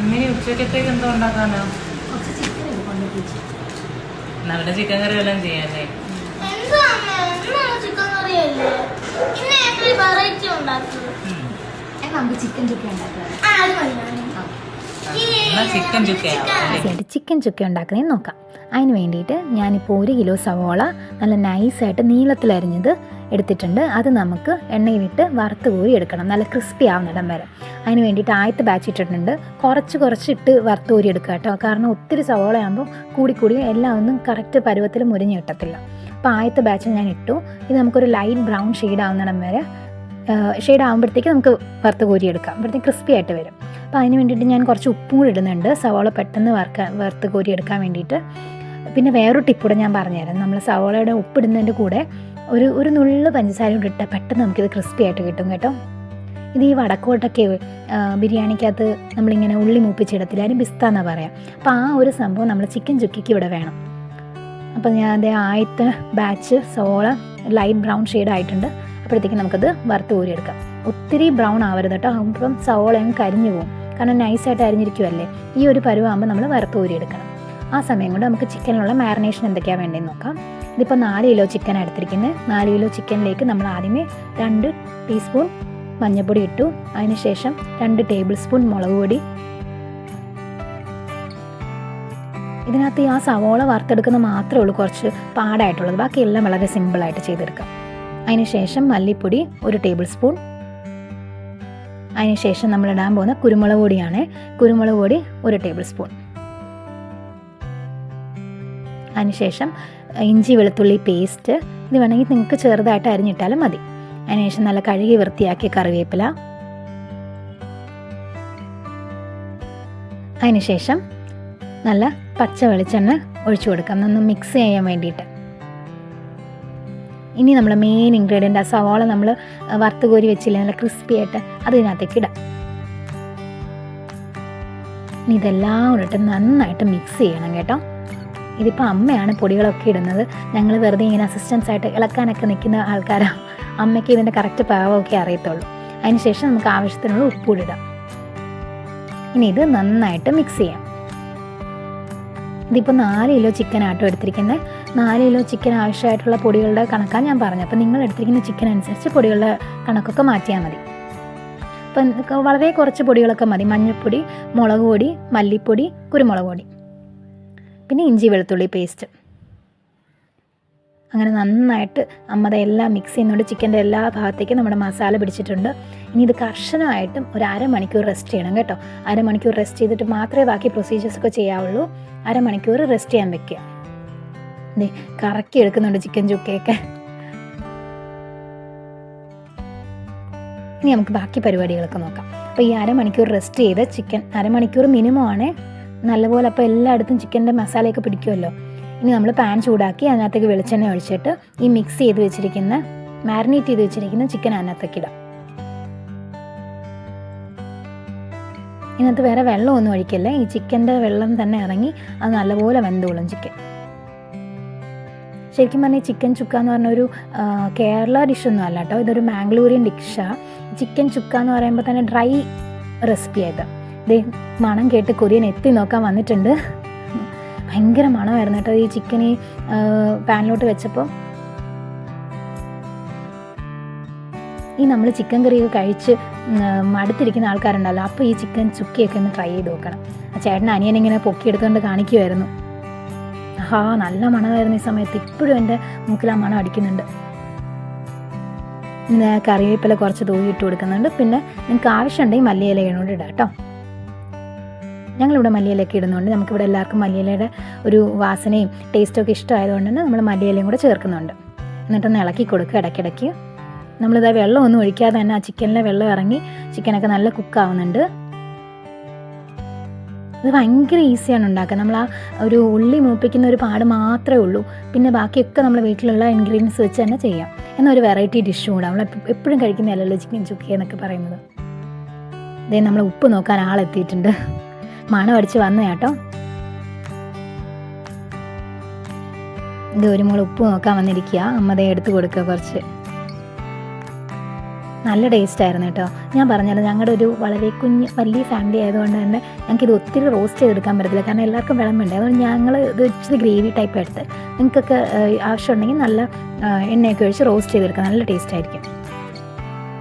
ഇനി ഉച്ചക്കത്തേക്ക് എന്തോ ഉണ്ടാക്കാനോ? നമ്മുടെ ചിക്കൻ കറി വല്ലതും ചെയ്യാല്ലേ? ചിക്കൻ ചുക്ക ഉണ്ടാക്കാം ആ അത് മതി ചിക്കൻ ചുക്കയാവാം അല്ലേ? ചിക്കൻ ചുക്ക ഉണ്ടാക്കുന്നത് നോക്കാം. അതിന് വേണ്ടിയിട്ട് ഞാനിപ്പോൾ ഒരു കിലോ സവോള നല്ല നൈസായിട്ട് നീളത്തിലരിഞ്ഞത് എടുത്തിട്ടുണ്ട്. അത് നമുക്ക് എണ്ണയിലിട്ട് വറുത്ത് കോരി എടുക്കണം. നല്ല ക്രിസ്പി ആവുന്നിടം വരെ. അതിന് വേണ്ടിയിട്ട് ആദ്യത്തെ ബാച്ച് ഇട്ടിട്ടുണ്ട്. കുറച്ച് കുറച്ചിട്ട് വറുത്ത് കോരി എടുക്കുക കേട്ടോ. കാരണം ഒത്തിരി സവോള ആകുമ്പോൾ കൂടി കൂടി എല്ലാം ഒന്നും കറക്റ്റ് പരുവത്തിൽ മുരിഞ്ഞ് കിട്ടത്തില്ല. അപ്പോൾ ആദ്യത്തെ ബാച്ച് ഞാൻ ഇട്ടു. ഇത് നമുക്കൊരു ലൈറ്റ് ബ്രൗൺ ഷെയ്ഡ് ആവുന്നിടം വരെ ഷെയ്ഡ് ആകുമ്പോഴത്തേക്ക് നമുക്ക് വറുത്ത് കോരി എടുക്കാം. അപ്പോഴത്തേക്ക് ക്രിസ്പി ആയിട്ട് വരും. അപ്പോൾ അതിന് വേണ്ടിയിട്ട് ഞാൻ കുറച്ച് ഉപ്പും കൂടി ഇടുന്നുണ്ട്. സവോള പെട്ടെന്ന് വറുക്കാൻ വറുത്ത് കോരി എടുക്കാൻ വേണ്ടിയിട്ട്. പിന്നെ വേറൊരു ടിപ്പ് കൂടെ ഞാൻ പറഞ്ഞുതരാം. നമ്മൾ സവോളയുടെ ഉപ്പിടുന്നതിന്റെ കൂടെ ഒരു ഒരു നുള്ളു പഞ്ചസാര കൂടി ഇട്ടാൽ പെട്ടെന്ന് നമുക്കിത് ക്രിസ്പി ആയിട്ട് കിട്ടും കേട്ടോ. ഇത് ഈ വടക്കോട്ടൊക്കെ ബിരിയാണിക്കകത്ത് നമ്മളിങ്ങനെ ഉള്ളി മൂപ്പിച്ചിടത്തില്ല അതിന് ബിസ്ത എന്നാണ് പറയാം. അപ്പോൾ ആ ഒരു സംഭവം നമ്മൾ ചിക്കൻ ചുക്കിക്ക് ഇവിടെ വേണം. അപ്പോൾ ഞാൻ അതേ ആദ്യത്തെ ബാച്ച് സോള ലൈറ്റ് ബ്രൗൺ ഷെയ്ഡ് ആയിട്ടുണ്ട്. അപ്പോഴത്തേക്ക് നമുക്കത് വറുത്ത് ഊരിയെടുക്കാം. ഒത്തിരി ബ്രൗൺ ആവരുത് കേട്ടോ. അപ്പം സവോളയും കരിഞ്ഞു പോകും കാരണം നൈസായിട്ട് അരിഞ്ഞിരിക്കുമല്ലേ ഈ ഒരു പരുവാകുമ്പോൾ നമ്മൾ വറുത്ത് കോരിയെടുക്കണം ആ സമയം കൊണ്ട് നമുക്ക് ചിക്കനിലുള്ള മാരിനേഷൻ എന്തൊക്കെയാണ് വേണ്ടതെന്ന് നോക്കാം. ഇതിപ്പോൾ നാല് കിലോ ചിക്കൻ എടുത്തിരിക്കുന്നത്. നാല് കിലോ ചിക്കനിലേക്ക് നമ്മൾ ആദ്യമേ രണ്ട് ടീസ്പൂൺ മഞ്ഞൾപ്പൊടി ഇട്ടു. അതിനുശേഷം രണ്ട് ടേബിൾ സ്പൂൺ മുളക് പൊടി. ഇതിനകത്ത് ആ സവോള വറുത്തെടുക്കുന്ന മാത്രമേ ഉള്ളൂ കുറച്ച് പാടായിട്ടുള്ളത്. ബാക്കിയെല്ലാം വളരെ സിമ്പിളായിട്ട് ചെയ്തെടുക്കാം. അതിനുശേഷം മല്ലിപ്പൊടി ഒരു ടേബിൾ സ്പൂൺ. അതിനുശേഷം നമ്മൾ ഇടാൻ പോകുന്ന കുരുമുളക് പൊടിയാണ്. കുരുമുളക് പൊടി ഒരു ടേബിൾ സ്പൂൺ. അതിനുശേഷം ഇഞ്ചി വെളുത്തുള്ളി പേസ്റ്റ് ഇത് വേണമെങ്കിൽ നിങ്ങൾക്ക് ചെറുതായിട്ട് അരിഞ്ഞിട്ടാലും മതി. അതിനുശേഷം നല്ല കഴുകി വൃത്തിയാക്കിയ കറിവേപ്പില. അതിനുശേഷം നല്ല പച്ച വെളിച്ചെണ്ണ ഒഴിച്ചു കൊടുക്കാം. നന്ന് മിക്സ് ചെയ്യാൻ വേണ്ടിയിട്ട്. ഇനി നമ്മൾ മെയിൻ ഇൻഗ്രീഡിയന്റ് ആ സവാള നമ്മൾ വറുത്ത് കോരി വെച്ചില്ല നല്ല ക്രിസ്പി ആയിട്ട് അത് ഇതിനകത്തേക്ക് ഇടാം. ഇനി ഇതെല്ലാം കൂടിയിട്ട് നന്നായിട്ട് മിക്സ് ചെയ്യണം കേട്ടോ. ഇതിപ്പോൾ അമ്മയാണ് പൊടികളൊക്കെ ഇടുന്നത്. ഞങ്ങൾ വെറുതെ ഇങ്ങനെ അസിസ്റ്റൻസ് ആയിട്ട് ഇളക്കാനൊക്കെ നിൽക്കുന്ന ആൾക്കാരാണ് അമ്മയ്ക്ക് ഇതിന്റെ കറക്റ്റ് പാവമൊക്കെ അറിയത്തുള്ളൂ. അതിനുശേഷം നമുക്ക് ആവശ്യത്തിനുള്ള ഉപ്പൂടി ഇടാം. ഇനി ഇത് നന്നായിട്ട് മിക്സ് ചെയ്യാം. ഇതിപ്പോൾ നാല് കിലോ ചിക്കൻ ആട്ടോ എടുത്തിരിക്കുന്നത് നാല് കിലോ ചിക്കൻ ആവശ്യമായിട്ടുള്ള പൊടികളുടെ കണക്കാണ് ഞാൻ പറഞ്ഞത്. അപ്പോൾ നിങ്ങൾ എടുത്തിരിക്കുന്ന ചിക്കൻ അനുസരിച്ച് പൊടികളുടെ കണക്കൊക്കെ മാറ്റിയാൽ മതി. അപ്പം വളരെ കുറച്ച് പൊടികളൊക്കെ മതി. മഞ്ഞൾപ്പൊടി മുളക് പൊടി മല്ലിപ്പൊടി കുരുമുളക് പൊടി. പിന്നെ ഇഞ്ചി വെളുത്തുള്ളി പേസ്റ്റ് അങ്ങനെ നന്നായിട്ട് അമ്മത എല്ലാം മിക്സ് ചെയ്യുന്നുണ്ട്. ചിക്കന്റെ എല്ലാ ഭാഗത്തേക്കും നമ്മുടെ മസാല പിടിച്ചിട്ടുണ്ട്. ഇനി ഇത് കർശനമായിട്ടും ഒരു അരമണിക്കൂർ റെസ്റ്റ് ചെയ്യണം കേട്ടോ. അരമണിക്കൂർ റെസ്റ്റ് ചെയ്തിട്ട് മാത്രമേ ബാക്കി പ്രൊസീജിയേഴ്സൊക്കെ ചെയ്യാവുള്ളൂ. അരമണിക്കൂർ റെസ്റ്റ് ചെയ്യാൻ വെക്കുക. കറക്കി എടുക്കുന്നുണ്ട് ചിക്കൻ ചുക്കയൊക്കെ. ഇനി നമുക്ക് ബാക്കി പരിപാടികളൊക്കെ നോക്കാം. അപ്പോൾ ഈ അരമണിക്കൂർ റെസ്റ്റ് ചെയ്ത് ചിക്കൻ അരമണിക്കൂർ മിനിമം ആണ് നല്ലപോലെ അപ്പോൾ എല്ലായിടത്തും ചിക്കന്റെ മസാലയൊക്കെ പിടിക്കുമല്ലോ. ഇനി നമ്മൾ പാൻ ചൂടാക്കി അതിനകത്തേക്ക് വെളിച്ചെണ്ണ ഒഴിച്ചിട്ട് ഈ മിക്സ് ചെയ്ത് വെച്ചിരിക്കുന്ന മാരിനേറ്റ് ചെയ്ത് വെച്ചിരിക്കുന്ന ചിക്കൻ അതിനകത്തേക്ക് ഇടാം. ഇതിനകത്ത് വേറെ വെള്ളമൊന്നും ഒഴിക്കല്ലേ. ഈ ചിക്കന്റെ വെള്ളം തന്നെ ഇറങ്ങി അത് നല്ലപോലെ വെന്തോളും ചിക്കൻ ശരിക്കും പറഞ്ഞാൽ ചിക്കൻ ചുക്ക എന്ന് പറഞ്ഞൊരു കേരള കേരള ഡിഷൊന്നും അല്ല കേട്ടോ. ഇതൊരു മാംഗ്ലൂരിയൻ ഡിഷാണ് ചിക്കൻ ചുക്ക എന്ന് പറയുമ്പോൾ തന്നെ ഡ്രൈ റെസിപ്പി ആയിട്ട്. ഇത് മണം കേട്ട് കൊറിയൻ എത്തി നോക്കാൻ വന്നിട്ടുണ്ട്. ഭയങ്കര മണമായിരുന്നു കേട്ടോ ഈ ചിക്കൻ ഈ പാനിലോട്ട് വെച്ചപ്പോൾ ഈ നമ്മൾ ചിക്കൻ കറിയൊക്കെ കഴിച്ച് മടുത്തിരിക്കുന്ന ആൾക്കാരുണ്ടല്ലോ അപ്പോൾ ഈ ചിക്കൻ ചുക്കിയൊക്കെ ഒന്ന് ട്രൈ ചെയ്ത് നോക്കണം. ആ ചേട്ടൻ അനിയനിങ്ങനെ പൊക്കിയെടുത്തുകൊണ്ട് കാണിക്കുമായിരുന്നു ഹാ നല്ല മണമായിരുന്നു ഈ സമയത്ത്. ഇപ്പോഴും എന്റെ മൂക്കിൽ ആ മണം അടിക്കുന്നുണ്ട്. കറിവേപ്പില കുറച്ച് തൂവി ഇട്ട് കൊടുക്കുന്നുണ്ട്. പിന്നെ നിങ്ങൾക്ക് ആവശ്യമുണ്ടെങ്കിൽ മല്ലിയില ഇടുന്നുണ്ട് ഇടാം കേട്ടോ. ഞങ്ങളിവിടെ മല്ലിയിലൊക്കെ ഇടുന്നുണ്ട് നമുക്കിവിടെ എല്ലാവർക്കും മല്ലിയിലയുടെ ഒരു വാസനയും ടേസ്റ്റും ഒക്കെ ഇഷ്ടമായതുകൊണ്ട് തന്നെ നമ്മൾ മല്ലിയിലയും കൂടെ ചേർക്കുന്നുണ്ട്. എന്നിട്ടൊന്ന് ഇളക്കി കൊടുക്കുക ഇടയ്ക്കിടയ്ക്ക്. നമ്മളിത് വെള്ളം ഒന്നും ഒഴിക്കാതെ തന്നെ ആ ചിക്കനിലെ വെള്ളം ഇറങ്ങി ചിക്കനൊക്കെ നല്ല കുക്കാവുന്നുണ്ട് ഇത് ഭയങ്കര ഈസിയാണ് ഉണ്ടാക്കുക നമ്മൾ ആ ഒരു ഉള്ളി മൂപ്പിക്കുന്ന ഒരു പാട് മാത്രമേ ഉള്ളൂ. പിന്നെ ബാക്കിയൊക്കെ നമ്മൾ വീട്ടിലുള്ള ഇൻഗ്രീഡിയൻസ് വെച്ച് തന്നെ ചെയ്യാം. എന്നൊരു വെറൈറ്റി ഡിഷ് കൂടെ. നമ്മൾ എപ്പോഴും കഴിക്കുന്നതല്ലല്ലോ ചിക്കൻ ചുക്കി എന്നൊക്കെ പറയുന്നത്? ഇതേ നമ്മൾ ഉപ്പ് നോക്കാൻ ആളെത്തിയിട്ടുണ്ട്. മണം അടിച്ച് വന്ന കേട്ടോ. ഇത് ഒരു മോൾ ഉപ്പ് നോക്കാൻ വന്നിരിക്കുക അമ്മ ദേ എടുത്ത് കൊടുക്കുക കുറച്ച്. നല്ല ടേസ്റ്റ് ആയിരുന്നു കേട്ടോ. ഞാൻ പറഞ്ഞല്ലോ ഞങ്ങളുടെ ഒരു വളരെ കുഞ്ഞ് വലിയ ഫാമിലി ആയതുകൊണ്ട് തന്നെ ഞങ്ങൾക്ക് ഇത് ഒത്തിരി റോസ്റ്റ് ചെയ്തെടുക്കാൻ പറ്റത്തില്ല. കാരണം എല്ലാവർക്കും വിളമ്പുണ്ട്. അതുകൊണ്ട് ഞങ്ങൾ ഇത് ഇച്ചിരി ഗ്രേവി ടൈപ്പ് എടുത്ത്. നിങ്ങൾക്കൊക്കെ ആവശ്യമുണ്ടെങ്കിൽ നല്ല എണ്ണയൊക്കെ ഒഴിച്ച് റോസ്റ്റ് ചെയ്തെടുക്കാം. നല്ല ടേസ്റ്റ് ആയിരിക്കും.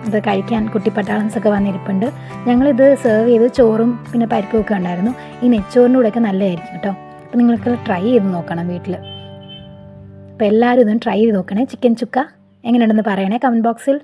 ഇത് കഴിക്കാൻ കുട്ടി പട്ടാളൻസ് ഒക്കെ വന്നിരിപ്പുണ്ട്. ഞങ്ങളിത് സെർവ് ചെയ്ത് ചോറും പിന്നെ പരിപ്പും ഒക്കെ ഉണ്ടായിരുന്നു. ഈ നെച്ചോറിന്റെ കൂടെയൊക്കെ നല്ലതായിരിക്കും കേട്ടോ. അപ്പോൾ നിങ്ങൾക്ക് ട്രൈ ചെയ്ത് നോക്കണം വീട്ടിൽ അപ്പോൾ എല്ലാവരും ഇതും ട്രൈ ചെയ്ത് നോക്കണേ. ചിക്കൻ ചുക്ക എങ്ങനെയുണ്ടെന്ന് പറയണേ. കമന്റ് ബോക്സിൽ